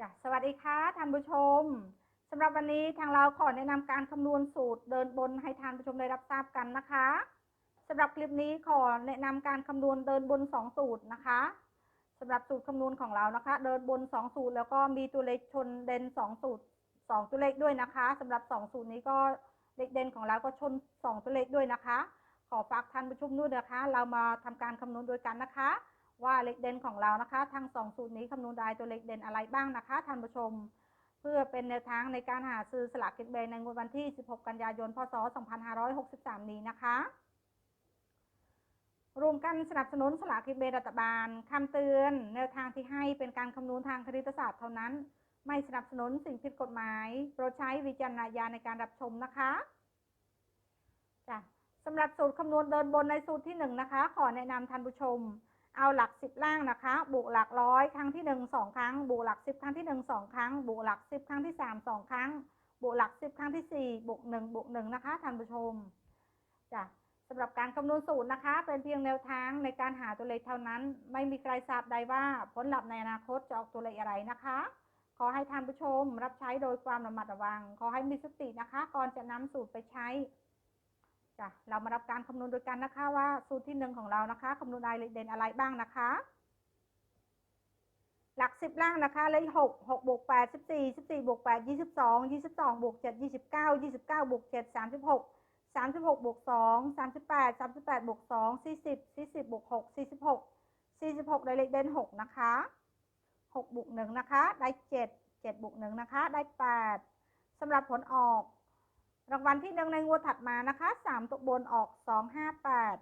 จ้ะสวัสดีค่ะท่านผู้ชมสำหรับวันนี้ทางเราขอแนะนำการคำนวณสูตรเดินบนให้ท่านผู้ชมได้รับทราบกันนะคะสำหรับคลิปนี้ขอแนะนำการคำนวณเดินบน 2 สูตรนะคะสำหรับสูตรคำนวณของเรานะคะ เดินบน 2 สูตร แล้วก็มีตัวเลขชนเด่น2 สูตร 2 ตัวเลขด้วยนะคะสำหรับ 2 สูตรนี้ก็เลขเด่นของเราก็ชน 2 ตัวเลขด้วยนะคะ ขอฝากท่านผู้ชมด้วยนะคะ เรามาทำการคำนวณโดยกันนะคะ ว่าเลขเด่นของเรานะคะทั้งสองสูตรนี้คำนวณได้ตัวเลขเด่นอะไรบ้างนะคะท่านผู้ชม เพื่อเป็นแนวทางในการหาซื้อสลากกินแบ่งในงวดวันที่ 16 กันยายน พศ 2563 นี้นะคะรวมกันสนับสนุนสลากกินแบ่งรัฐบาลคำเตือนแนวทางที่ให้เป็นการคำนวณทางคณิตศาสตร์เท่านั้น ไม่สนับสนุนสิ่งผิดกฎหมายโปรดใช้วิจารณญาณในการรับชมนะคะจ้ะสำหรับสูตรคำนวณเดินบนในสูตรที่ 1 นะคะ ขอแนะนำท่านผู้ชม เอาหลัก10ล่างนะคะ บวกหลักร้อยครั้งที่1 2ครั้ง บวกหลัก10ครั้งที่1 2ครั้ง บวกหลัก10ครั้งที่3 2ครั้ง บวกหลัก10ครั้งที่4บวก1บวก1นะคะท่านผู้ชมจ้ะสำหรับการคำนวณสูตรนะคะ เป็นเพียงแนวทางในการหาตัวเลขเท่านั้น ไม่มีใครทราบใดว่าผลลัพธ์ในอนาคตจะออกตัวเลขอะไรนะคะ ขอให้ท่านผู้ชมรับใช้โดยความระมัดระวัง ขอให้มีสตินะคะ ก่อนจะนำสูตรไปใช้ จ้ะเรามารับการคำนวณโดยกันนะคะว่าสูตรที่หนึ่งของเรานะคะคำนวณได้เลขเด่นอะไรบ้างนะคะ หลักสิบล่างนะคะเลขหกหกบวกแปดสิบสี่สิบสี่บวกแปดยี่สิบสองยี่สิบสองบวกเจ็ดยี่สิบเก้ายี่สิบเก้าบวกเจ็ดสามสิบหกสามสิบหกบวกสองสามสิบแปดสามสิบแปดบวกสองสี่สิบสี่สิบบวกหกสี่สิบหกสี่สิบหกได้เลขเด่นหกนะคะหกบวกหนึ่งนะคะ ได้เจ็ดเจ็ดบวกหนึ่งนะคะ ได้แปดสำหรับผลออก รางวัลที่หนึ่งในงวดถัดมานะคะสามตัวบนออกสองห้าแปด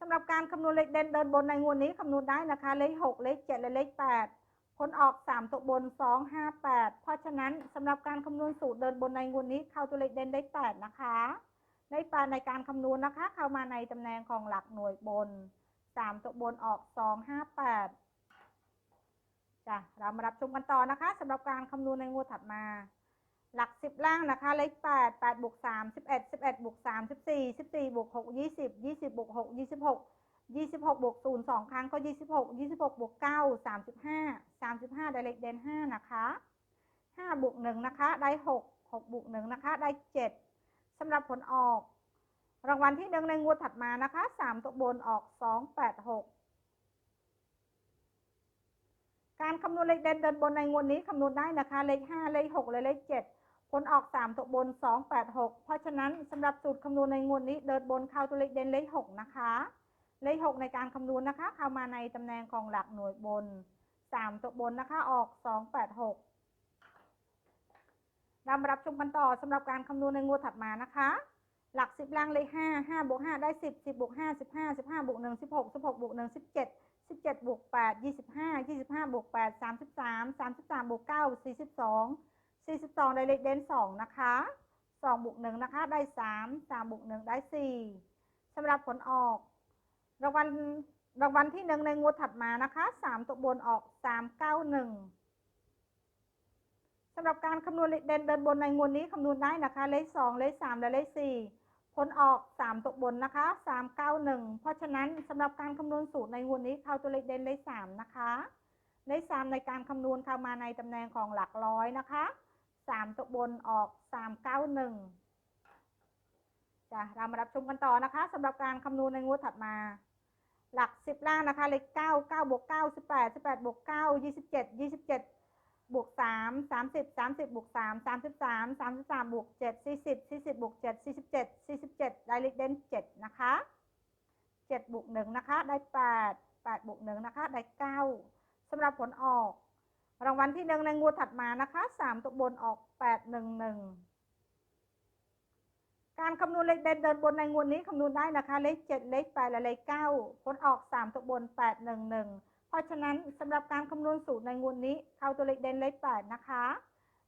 สำหรับการคำนวณเลขเด่นเดินบนในงวดนี้คำนวณได้นะคะเลขหกเลขเจ็ดและเลขแปดผลออกสามตัวบนสองห้าแปดเพราะฉะนั้นสำหรับการคำนวณสูตรเดินบนในงวดนี้เข้าตัวเลขเด่นได้แปดนะคะได้แปดในการคำนวณนะคะ เข้ามาในตำแหน่งของหลักหน่วยบนสามตัวบนออกสองห้าแปดจ้ะเรามารับชมกันต่อนะคะสำหรับการคำนวณในงวดถัดมา หลักสิบล่างนะคะเลขแปดแปดบวกสามสิบเอ็ดสิบเอ็ดบวกสามสิบสี่สิบสี่บวกหกยี่สิบยี่สิบบวกหกยี่สิบหกยี่สิบหกบวกศูนย์สองครั้งก็ยี่สิบหกยี่สิบหกบวกเก้าสามสิบห้าสามสิบห้าได้เลขเด่นห้านะคะห้าบวกหนึ่งนะคะได้หกหกบวกหนึ่งนะคะได้เจ็ดสำหรับผลออก รางวัลที่หนึ่งในงวดถัดมานะคะสามตัวบนออกสองแปดหกการคำนวณเลขเด่นเดินบนในงวดนี้คำนวณได้นะคะ เลข5เลข6และเลข7 ผลออก 3 ตัวบน 2 8 6 เพราะฉะนั้นสำหรับสูตรคำนวณในงวดนี้เดินบนเข้าตัวเลขเด่นเลข 6 นะคะ เลข 6 ในการคำนวณนะคะ เข้ามาในตำแหน่งของหลักหน่วยบน 3 ตัวบนนะคะออก 2 8 6เรามารับชมกันต่อสำหรับการคำนวณในงวดถัดมานะคะ หลัก 10ล่างเลข 5 5บวก5ได้ 10 10บวก5 15 15บวก1 16 16บวก1 17สิบเจ็ดบวกแปดยี่สิบห้ายี่สิบห้าบวกแปดสามสิบสามสามสิบสามบวกเก้าสี่สิบสองได้เลขเด่นสองนะคะสองบวกหนึ่งนะคะ ได้สามสามบวกหนึ่งได้สี่สำหรับผลออก รางวัล รางวัลที่หนึ่งในงวดถัดมานะคะสามตัวบนออกสามเก้าหนึ่งสำหรับการคำนวณเลขเด่นเดินบนในงวดนี้คำนวณได้นะคะ เลขสองเลขสามและเลขสี่ผลออก 3ตกบนนะคะ 391 เพราะฉะนั้นสำหรับการคำนวณสูตรในงวดนี้เข้าตัวเลขเด่นเลข 3 นะคะเลข3ในการคำนวณเข้ามาในตำแหน่งของหลักร้อยนะคะ 3ตกบนออก391จ้ะเรามารับชมกันต่อนะคะสำหรับการคำนวณในงวดถัดมา หลัก10ล่างนะคะเลข9 9บวก9 18 18บแปดสิบแปดบวก9 27 27บวกสามสามสิบสามสิบบวกสามสามสิบสามสามสิบสามบวกเจ็ดสี่สิบสี่สิบบวกเจ็ดสี่สิบเจ็ดสี่สิบเจ็ดได้เลขเด่นเจ็ดนะคะเจ็ดบวกหนึ่งนะคะ ได้แปดแปดบวกหนึ่งนะคะ ได้เก้าสำหรับผลออก รางวัลที่หนึ่งในงวดถัดมานะคะสามตัวบนออกแปดหนึ่งหนึ่งการคำนวณเลขเด่นเดินบนในงวดนี้คำนวณได้นะคะ เลขเจ็ดเลขแปดและเลขเก้าผลออกสามตัวบนแปดหนึ่งหนึ่งเพราะฉะนั้นสำหรับการคำนวณสูตรในงวดนี้เข้าตัวเลขเด่นเลขแปดนะคะ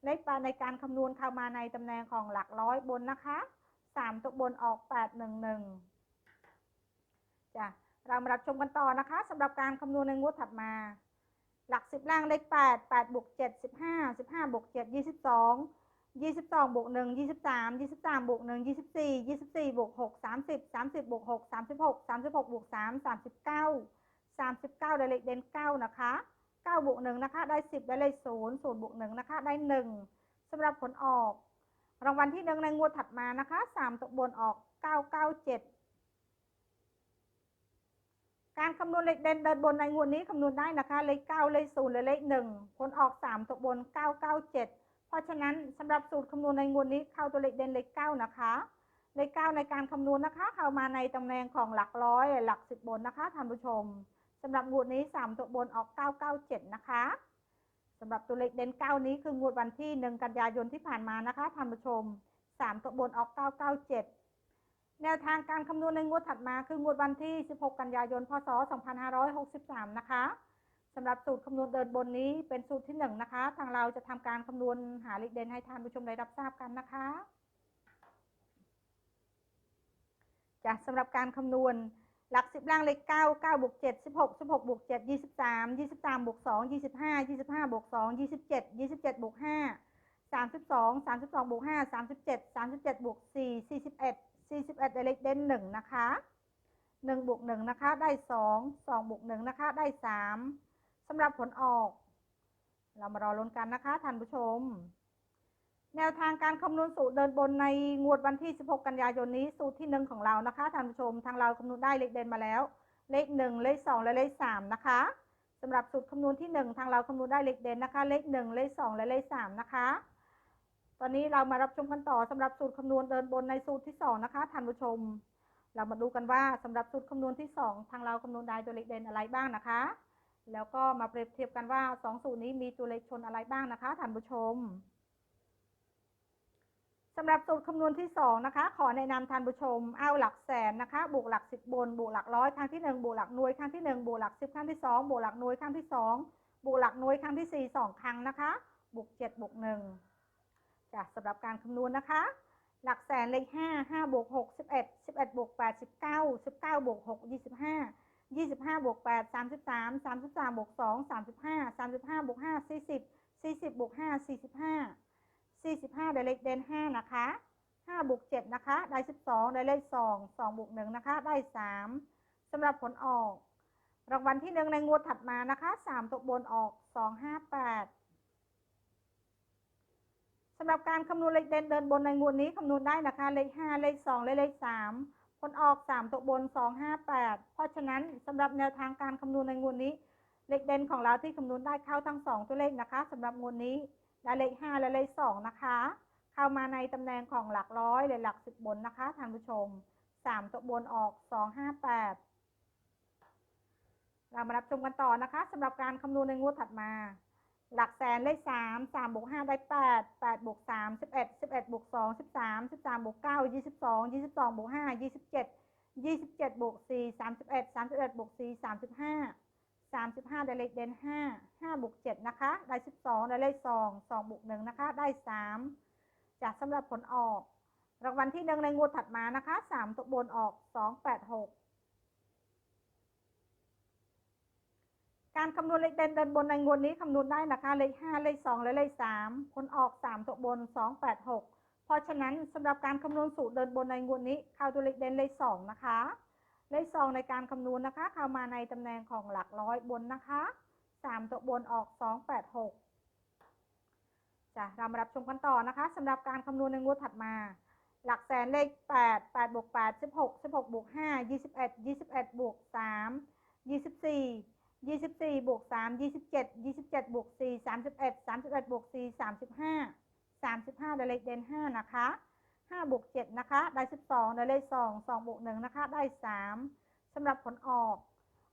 เลขแปดในการคำนวณเข้ามาในตำแหน่งของหลักร้อยบนนะคะสามตัวบนออกแปดหนึ่งหนึ่งจ้ะเรามารับชมกันต่อนะคะสำหรับการคำนวณในงวดถัดมา หลักสิบล่างเลขแปดแปดบวกเจ็ดสิบห้าสิบห้าบวกเจ็ดยี่สิบสองยี่สิบสองบวกหนึ่งยี่สิบสามยี่สิบสามบวกหนึ่งยี่สิบสี่ยี่สิบสี่บวกหกสามสิบสามสิบบวกหกสามสิบหกสามสิบหกบวกสามสามสิบเก้าสามสิบเก้าได้เลขเด่นเก้านะคะเก้าบวกหนึ่งนะคะ ได้สิบได้เลขศูนย์ศูนย์บวกหนึ่งนะคะ ได้หนึ่งสำหรับผลออก รางวัลที่หนึ่งในงวดถัดมานะคะสามตัวบนออกเก้าเก้าเจ็ด การคำนวณเลขเด่นเดินบนในงวดนี้คำนวณได้นะคะเลขเก้าเลขศูนย์และเลขหนึ่งผลออกสามตัวบนเก้าเก้าเจ็ดเพราะฉะนั้นสำหรับสูตรคำนวณในงวดนี้เข้าตัวเลขเด่นเลขเก้านะคะเลขเก้าในการคำนวณนะคะ เข้ามาในตำแหน่งของหลักร้อย หลักสิบบนนะคะท่านผู้ชมสำหรับงวดนี้สามตัวบนออกเก้าเก้าเจ็ดนะคะสำหรับตัวเลขเด่นเก้านี้คืองวดวันที่หนึ่งกันยายนที่ผ่านมานะคะท่านผู้ชมสามตัวบนออกเก้าเก้าเจ็ด แนวทางการคำนวณในงวดถัดมาคืองวดวันที่ 16 กันยายน พศ 2563 นะคะสำหรับสูตรคำนวณเดินบนนี้เป็นสูตรที่หนึ่งนะคะ ทางเราจะทำการคำนวณหาเลขเด่นให้ท่านผู้ชมได้รับทราบกันนะคะจ้ะสำหรับการคำนวณหลักสิบล่างเลขเก้าเก้าบวกเจ็ดสิบหกสิบหกบวกเจ็ดยี่สิบสามยี่สิบสามบวกสองยี่สิบห้ายี่สิบห้าบวกสองยี่สิบเจ็ดยี่สิบเจ็ดบวกห้าสามสิบสองสามสิบสองบวกห้าสามสิบเจ็ดสามสิบเจ็ดบวกสี่สี่สิบเอ็ด สี่สิบเอ็ดเลขเด่นหนึ่งนะคะหนึ่งบวกหนึ่งนะคะได้สองสองบวกหนึ่งนะคะได้สามสำหรับผลออก เรามารอลุ้นกันนะคะท่านผู้ชม แนวทางการคำนวณสูตรเดินบนในงวดวันที่ 16 กันยายนนี้สูตรที่หนึ่งของเรานะคะท่านผู้ชม ทางเราคำนวณได้เลขเด่นมาแล้ว เลขหนึ่งเลขสองและเลขสามนะคะสำหรับสูตรคำนวณที่หนึ่งทางเราคำนวณได้เลขเด่นนะคะ เลขหนึ่งเลขสองและเลขสามนะคะ ตอนนี้เรามารับชมกันต่อสำหรับสูตรคำนวณเดินบนในสูตรที่สองนะคะท่านผู้ชม เรามาดูกันว่าสำหรับสูตรคำนวณที่สองทางเราคำนวณได้ตัวเลขเด่นอะไรบ้างนะคะ แล้วก็มาเปรียบเทียบกันว่าสองสูตรนี้มีตัวเลขชนอะไรบ้างนะคะท่านผู้ชมสำหรับสูตรคำนวณที่ 2 นะคะ ขอแนะนำท่านผู้ชม เอาหลักแสนนะคะ บวกหลัก 10 บน บวกหลักร้อยครั้งที่ 1 บวกหลักหน่วยครั้งที่ 1 บวกหลัก 10 ครั้งที่ 2 บวกหลักหน่วยครั้งที่ 2 บวกหลักหน่วยครั้งที่ 4 2 ครั้งนะคะ บวก 7 บวก 1 จ้ะสำหรับการคำนวณนะคะ หลักแสนเลข5 5บวก6 11 11บวก8 19 19บวก6 25 25บวก8 33 33บวก2 35 35บวก5 40 40บวก5 45 45ได้เลขเด่น5นะคะ5บวก7นะคะ ได้12ได้เลข2 2บวก1นะคะ ได้3สำหรับผลออก รางวัลที่1ในงวดถัดมานะคะ3ตัวบนออก258 สำหรับการคำนวณเลขเด่นเดินบนในงวดนี้คำนวณได้นะคะ เลข 5 เลข 2 และเลข 3 ผลออก 3 ตัวบน 258 เพราะฉะนั้นสำหรับแนวทางการคำนวณในงวดนี้ เลขเด่นของเราที่คำนวณได้เข้าทั้ง 2 ตัวเลขนะคะสำหรับงวดนี้และเลขห้าและเลขสองนะคะ เข้ามาในตำแหน่งของหลักร้อยและหลักสิบบนนะคะท่านผู้ชมสามตัวบนออกสองห้าแปดเรามารับชมกันต่อนะคะสำหรับการคำนวณในงวดถัดมา หลักแสนเลขสามสามบวกห้าได้แปดแปดบวกสามสิบเอ็ดสิบเอ็ดบวกสองสิบสามสิบสามบวกเก้ายี่สิบสองยี่สิบสองบวกห้ายี่สิบเจ็ดยี่สิบเจ็ดบวกสี่สามสิบเอ็ดสามสิบเอ็ดบวกสี่สามสิบห้าสามสิบห้าได้เลขเด่นห้าห้าบวกเจ็ดนะคะ ได้สิบสองได้เลขสองสองบวกหนึ่งนะคะ ได้สามจากสำหรับผลออก รางวัลที่หนึ่งในงวดถัดมานะคะสามตัวบนออกสองแปดหก การคำนวณเลขเด่นเดินบนในงวดนี้คำนวณได้นะคะเลขห้าเลขสองและเลขสามผลออกสามตัวบนสองแปดหกเพราะฉะนั้นสำหรับการคำนวณสูตรเดินบนในงวดนี้เข้าตัวเลขเด่นเลขสองนะคะ เลขซองในการคำนวณนะคะ เข้ามาในตำแหน่งของหลักร้อยบนนะคะสามตัวบนออกสองแปดหกจ้ะเรามารับชมกันต่อนะคะสำหรับการคำนวณในงวดถัดมาหลักแสนเลขแปดแปดบวกแปดสิบหกสิบหกบวกห้ายี่สิบเอ็ดยี่สิบเอ็ดบวกสาม ยี่สิบสี่บสี่บวกสามยี่สิบเจ็ดยี่สิบเจ็ดบวกสี่สามสิบเอ็ดสามสิบเอ็ดบวกสี่สามสิบห้าสามสิบห้าได้เลขเด่นห้านะคะห้าบวกเจ็ดนะคะ ได้สิบสองได้เลขสองสองบวกหนึ่งนะคะ ได้สามสำหรับผลออก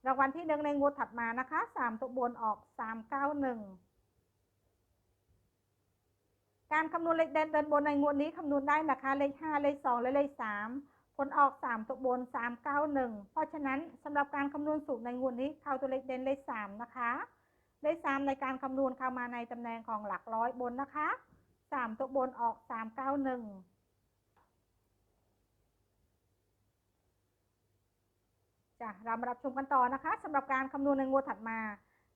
รางวัลที่หนึ่งในงวดถัดมานะคะสามตัวบนออกสามเก้าหนึ่งการคำนวณเลขเด่นเดินบนในงวดนี้คำนวณได้นะคะ เลขห้าเลขสองและเลขสาม ผลออกสามตัวบนสามเก้าหนึ่งเพราะฉะนั้นสำหรับการคำนวณสูตรในงวดนี้เข้าตัวเลขเด่นเลขสามนะคะ เลขสามในการคำนวณเข้ามาในตำแหน่งของหลักร้อยบนนะคะสามตัวบนออกสามเก้าหนึ่งจ้ะเรามารับชมกันต่อนะคะสำหรับการคำนวณในงวดถัดมา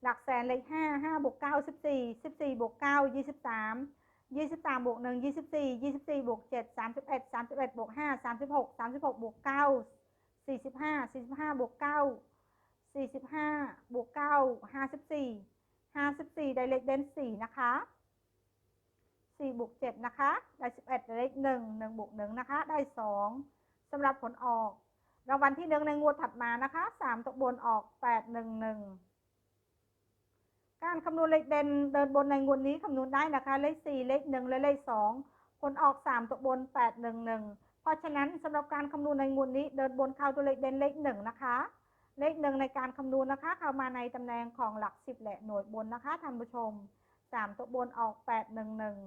หลักแสนเลขห้าห้าบวกเก้าสิบสี่สิบสี่บวกเก้ายี่สิบสาม ยี่สิบสามบวกหนึ่งยี่สิบสี่ยี่สิบสี่บวกเจ็ดสามสิบเอ็ดสามสิบเอ็ดบวกห้าสามสิบหกสามสิบหกบวกเก้าสี่สิบห้าสี่สิบห้าบวกเก้าสี่สิบห้าบวกเก้าห้าสิบสี่ห้าสิบสี่ได้เลขเด่นสี่นะคะสี่บวกเจ็ดนะคะ ได้สิบเอ็ดได้เลขหนึ่งหนึ่งบวกหนึ่งนะคะ ได้สองสำหรับผลออก รางวัลที่หนึ่งในงวดถัดมานะคะสามตัวบนออกแปดหนึ่งหนึ่ง การคำนวณเลขเด่นเดินบนในงวดนี้คำนวณได้นะคะ เลขสี่เลขหนึ่งและเลขสองผลออกสามตัวบนแปดหนึ่งหนึ่งเพราะฉะนั้นสำหรับการคำนวณในงวดนี้เดินบนเข้าตัวเลขเด่นเลขหนึ่งนะคะ เลขหนึ่งในการคำนวณนะคะ เข้ามาในตำแหน่งของหลักสิบและหน่วยบนนะคะท่านผู้ชมสามตัวบนออกแปดหนึ่งหนึ่ง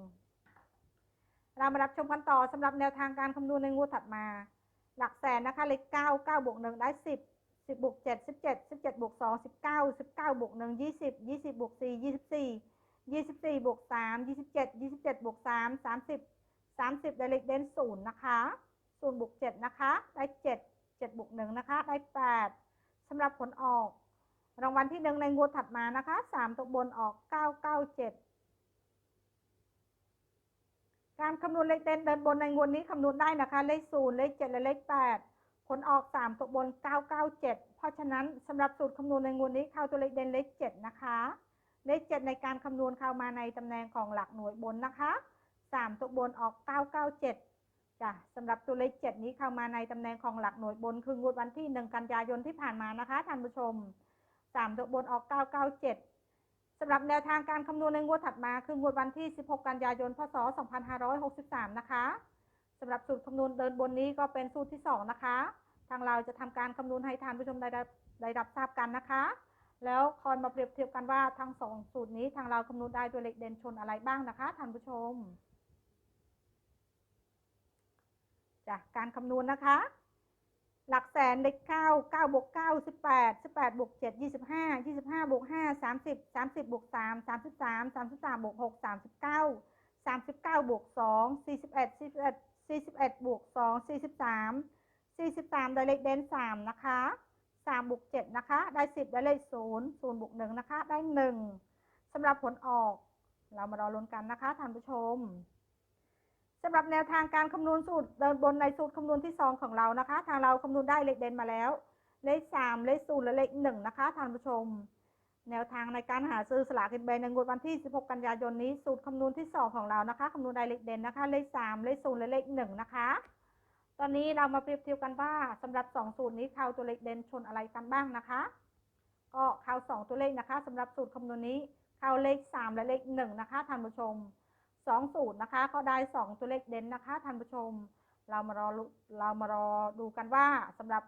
เรามารับชมกันต่อสำหรับแนวทางการคำนวณในงวดถัดมา หลักแสนนะคะเลขเก้าเก้าบวกหนึ่งได้สิบ สิบบวกเจ็ดสิบเจ็ดสิบเจ็ดบวกสองสิบเก้าสิบเก้าบวกหนึ่งยี่สิบยี่สิบบวกสี่ยี่สิบสี่ยี่สิบสี่บวกสามยี่สิบเจ็ดยี่สิบเจ็ดบวกสามสามสิบสามสิบได้เลขเด่นศูนย์นะคะศูนย์บวกเจ็ดนะคะ ได้เจ็ดเจ็ดบวกหนึ่งนะคะ ได้แปดสำหรับผลออก รางวัลที่หนึ่งในงวดถัดมานะคะสามตัวบนออกเก้าเก้าเจ็ดการคำนวณเลขเด่นเดินบนในงวดนี้คำนวณได้นะคะ เลขศูนย์เลขเจ็ดและเลขแปด ผลออกสามตัวบนเก้าเก้าเจ็ดเพราะฉะนั้นสำหรับสูตรคำนวณในงวดนี้เข้าตัวเลขเด่นเลขเจ็ดนะคะ เลขเจ็ดในการคำนวณเข้ามาในตำแหน่งของหลักหน่วยบนนะคะสามตัวบนออกเก้าเก้าเจ็ดจ้ะสำหรับตัวเลขเจ็ดนี้เข้ามาในตำแหน่งของหลักหน่วยบน คืองวดวันที่หนึ่งกันยายนที่ผ่านมานะคะท่านผู้ชมสามตัวบนออกเก้าเก้าเจ็ดสำหรับแนวทางการคำนวณในงวดถัดมาคืองวดวันที่ 16 กันยายน พศ 2563 นะคะ สำหรับสูตรคำนวณเดินบนนี้ก็เป็นสูตรที่ 2 นะคะ ทางเราจะทำการคำนวณให้ท่านผู้ชมได้รับได้รับทราบกันนะคะ แล้วคอยมาเปรียบเทียบกันว่าทั้งสองสูตรนี้ทางเราคำนวณได้ตัวเลขเด่นชนอะไรบ้างนะคะท่านผู้ชมจากการคำนวณนะคะ หลักแสนเลขเก้าเก้าบวกเก้าสิบแปดสิบแปดบวกเจ็ดยี่สิบห้ายี่สิบห้าบวกห้าสามสิบสามสิบบวกสามสามสิบสามสามสิบสามบวกหกสามสิบเก้าสามสิบเก้าบวกสองสี่สิบเอ็ดสี่สิบเอ็ด สี่สิบเอ็ดบวกสองสี่สิบสามสี่สิบสามได้เลขเด่นสามนะคะสามบวกเจ็ดนะคะ ได้สิบได้เลขศูนย์ศูนย์บวกหนึ่งนะคะ ได้หนึ่งสำหรับผลออก เรามารอลุ้นกันนะคะท่านผู้ชมสำหรับแนวทางการคำนวณสูตรเดินบนในสูตรคำนวณที่ 2 ของเรานะคะ ทางเราคำนวณได้เลขเด่นมาแล้ว เลข 3 เลข 0 และเลข 1 นะคะท่านผู้ชม แนวทางในการหาซื้อสลากกินแบ่งในงวดวันที่ 16 กันยายนนี้ สูตรคำนวณที่ 2 ของเรานะคะคำนวณได้เลขเด่นนะคะ เลข 3 เลข0และเลข 1 นะคะ ตอนนี้เรามาเปรียบเทียบกันว่าสำหรับ 2 สูตรนี้เข้าตัวเลขเด่นชนอะไรกันบ้างนะคะ ก็เข้า 2 ตัวเลขนะคะสำหรับสูตรคำนวณนี้เข้าเลข 3 และเลข 1 นะคะท่านผู้ชมสองสูตรนะคะ ก็ได้สองตัวเลขเด่นนะคะท่านผู้ชม เรามารอเรามารอดูกันว่าสำหรับ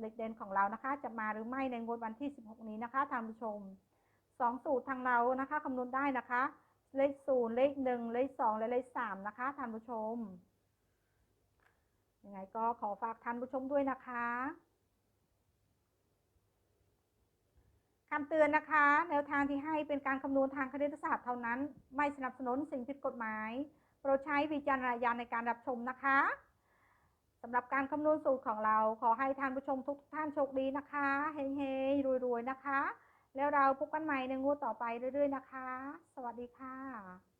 เลขเด่นของเรานะคะ จะมาหรือไม่ในงวดวันที่ 16 นี้นะคะท่านผู้ชมสองสูตรทางเรานะคะคำนวณได้นะคะ เลขศูนย์เลขหนึ่งเลขสองและเลขสามนะคะท่านผู้ชมยังไงก็ขอฝากท่านผู้ชมด้วยนะคะคำเตือนนะคะ แนวทางที่ให้เป็นการคำนวณทางคณิตศาสตร์เท่านั้น ไม่สนับสนุนสิ่งผิดกฎหมาย โปรดใช้วิจารณญาณในการรับชมนะคะ สำหรับการคำนวณสูตรของเราขอให้ท่านผู้ชมทุกท่านโชคดีนะคะเฮงๆรวยๆนะคะ แล้วเราพบกันใหม่ในงวดต่อไปเรื่อยๆนะคะ สวัสดีค่ะ